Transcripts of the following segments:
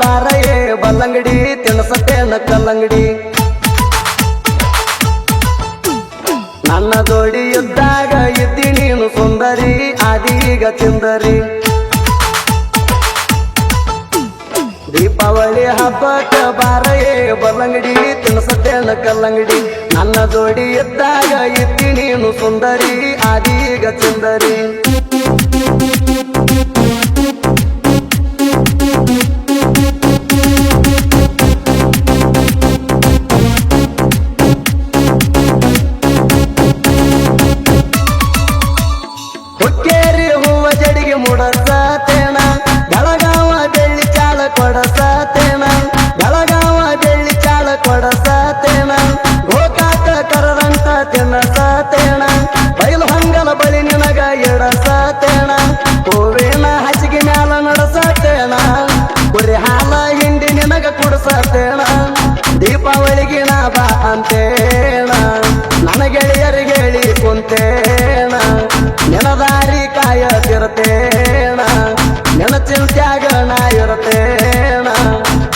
ಬಾರಯೇ ಬಲ್ಲಂಗಡಿ ತಿನಸತೇನ ಕಲ್ಲಂಗಡಿ. ನನ್ನ ಜೋಡಿ ಇದ್ದಾಗ ಇದ್ದಿ ನೀನು ಸುಂದರಿ ಆದೀಗ ಚಿಂದರಿ. ದೀಪಾವಳಿ ಹಬ್ಬಕ್ಕ ಬಾರಯೇ ಬಲ್ಲಂಗಡಿ ತಿನಸತೇನ ಕಲ್ಲಂಗಡಿ. ನನ್ನ ಜೋಡಿ ಇದ್ದಾಗ ಇದ್ದಿ ನೀನು ಸುಂದರಿ ಆದೀಗ ಚಿಂದರಿ. porque ಕಾಯತಿರ್ತೇಣ ನೆನ ಚಿಂತ್ಯಾಗ ನಾ ಇರತೇಣ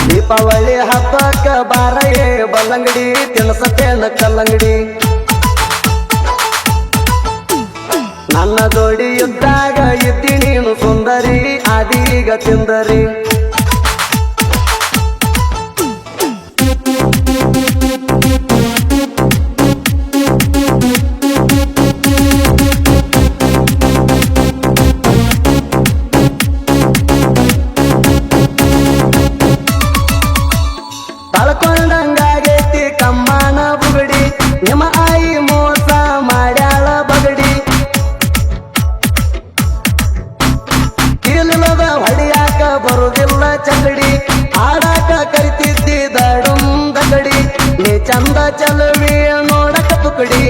ದೀಪಾವಳಿ ಹಬ್ಬಕ್ಕ ಬಾರಯೇ ಬಲ್ಲಂಗಡಿ ತಿನ್ಸತೇನ ಕಲ್ಲಂಗಡಿ? ನನ್ನ ಜೋಡಿ ಇದ್ದಿ ನೀನು ಸುಂದರಿ, ಆದೀಗ ಚಿಂದರಿ ನಿಮ್ಮ ಆಯಿ ಮೋಸ ಮಾಡ್ಯಾಳ ಬಗಡಿ. ಇಲ್ಲದ ಹೊಡಿಯಾಕ ಬರುದಿಲ್ಲ ಚಗಡಿ. ಆಡಾಕ ಕರಿತಿದ್ದಿ ದಡುಂ ದಗಡಿ ನೀ ಚಂದ ಚಲವಿ ನೋಡಕ ತುಕಡಿ.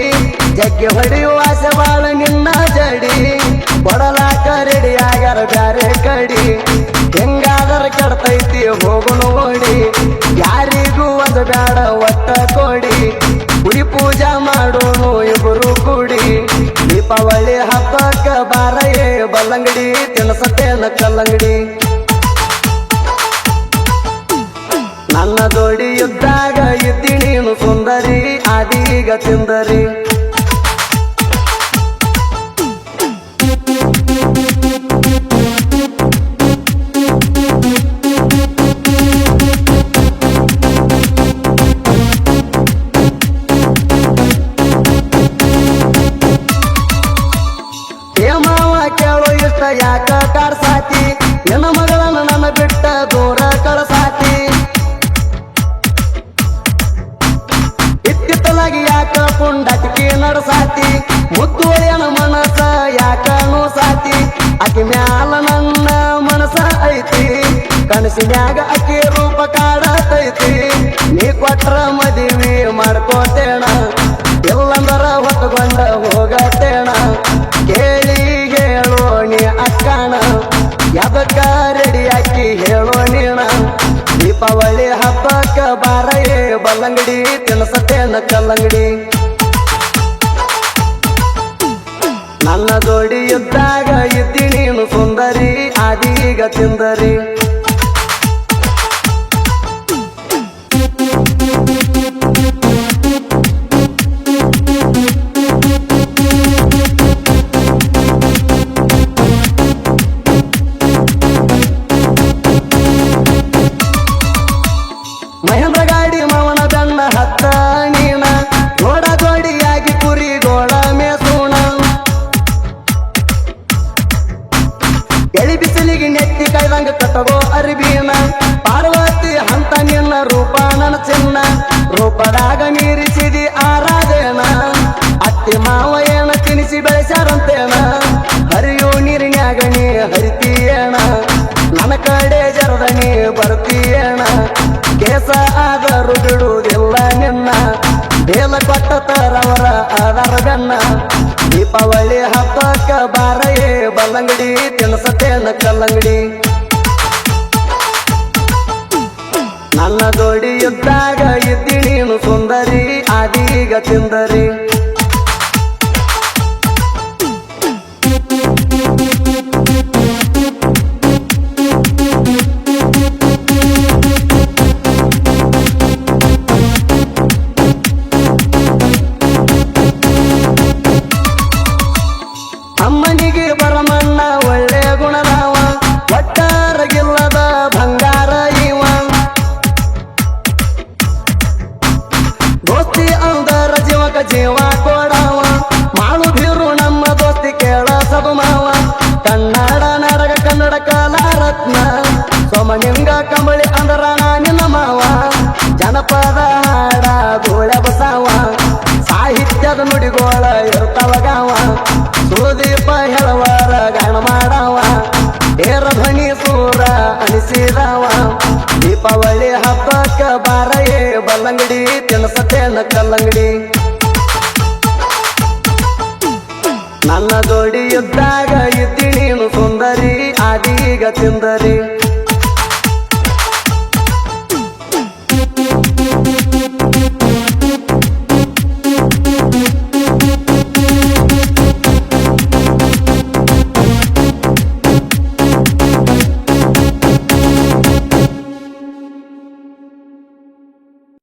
ಜಗ್ಗಿ ಹೊಡೆಯುವ ಆಸೆ ಬಾಳ ನಿನ್ನ ಜಡಿ. ಬಡಲಾಕ ರೆಡಿ ಆಗ್ಯಾರ ಬ್ಯಾರೆ ಕಡಿ. ಹೆಂಗಾದರ ಕೆಡ್ತೈತಿ ಹೋಗುನು ಓಡಿ ಯಾರಿಗೂ ಅದು ಬ್ಯಾಡ ಒಟ್ಟ ಕೊಡಿ. ದೀಪಾವಳಿ ಹಬ್ಬಕ್ಕ ಬಾರಯೇ ಬಲ್ಲಂಗಡಿ ತಿನಸತೇನ ಕಲ್ಲಂಗಡಿ. ನನ್ನ ಜೋಡಿ ಇದ್ದಾಗ ಇದ್ದಿ ನೀನು ಸುಂದರಿ ಆದೀಗ ಚಿಂದರಿ ಯಾಕ ಕಾಡ್ಸಾತಿ ನಿನ್ನ ಮಗಳನ್ನ ನನ್ನ ಬಿಟ್ಟ ದೂರ ಕಳಸಾತಿ ಇತ್ತಿತ್ತಲಾಗಿ ಯಾಕ ಪುಂಡಟಿಕೆ ನಡಸಾತಿ ಮುತ್ತುವಳಿಯನ ಮನಸ ಯಾಕನು ಸಾತಿ ಆಕಿ ಮ್ಯಾಲ ನನ್ನ ಮನಸ ಐತಿ. ಕನಸಿನ್ಯಾಗ ಅಕ್ಕಿ ರೂಪ ಕಾಡತೈತಿ. ನೀ ಕೊಟ್ರ ಮದುವೆ ಮಾಡ್ಕೋತೇಣ ಬಾರಯೇ ಬಲ್ಲಂಗಡಿ ತಿನ್ಸತೇನ ಕಲ್ಲಂಗಡಿ. ನನ್ನ ಜೋಡಿ ಇದ್ದಾಗ ಇದ್ದಿ ನೀನು ಸುಂದರಿ ಈಗ ಚಿಂದರಿ ರೂಪದಾಗ ಮೀರಿಸಿದಿ ಆರಾಧೇನ. ಅತ್ತಿ ಮಾವ ಏನ ತಿನಿಸಿ ಬೆಳೆಸಾರಂತೇನ ಹರಿಯೋ ನೀರಿನ್ಯಾಗ ನೀ ಹರಿತೀಯೇಣ ನನ್ನ ಕಡೆ ಜರದ ನೀ ಬರ್ತೀಯೇಣ ಕೇಸ ಆದರೂ ಬಿಡುವುದಿಲ್ಲ ನಿನ್ನ. ಬೇಲ ಕೊಟ್ಟ ತರವರ ಆಧಾರ ಬೆನ್ನ ದೀಪಾವಳಿ ಹಬ್ಬಕ್ಕ ಬಾರಯೇ ಬಲ್ಲಂಗಡಿ ತಿನ್ಸತೇನ ಕಲ್ಲಂಗಡಿ. ನನ್ನ ಜೋಡಿ ಇದ್ದಾಗ ಇದ್ದಿ ನೀನು ಸುಂದರಿ ಆದೀಗ ಚಿಂದರಿ. ಬಾರಯೇ ಬಲ್ಲಂಗಡಿ ತಿನ್ಸತೇನ ಕಲ್ಲಂಗಡಿ. ನನ್ನ ಜೋಡಿ ಇದ್ದಾಗ ಇದ್ದಿ ನೀನು ಸುಂದರಿ ಆದೀಗ ತಿಂದರಿ.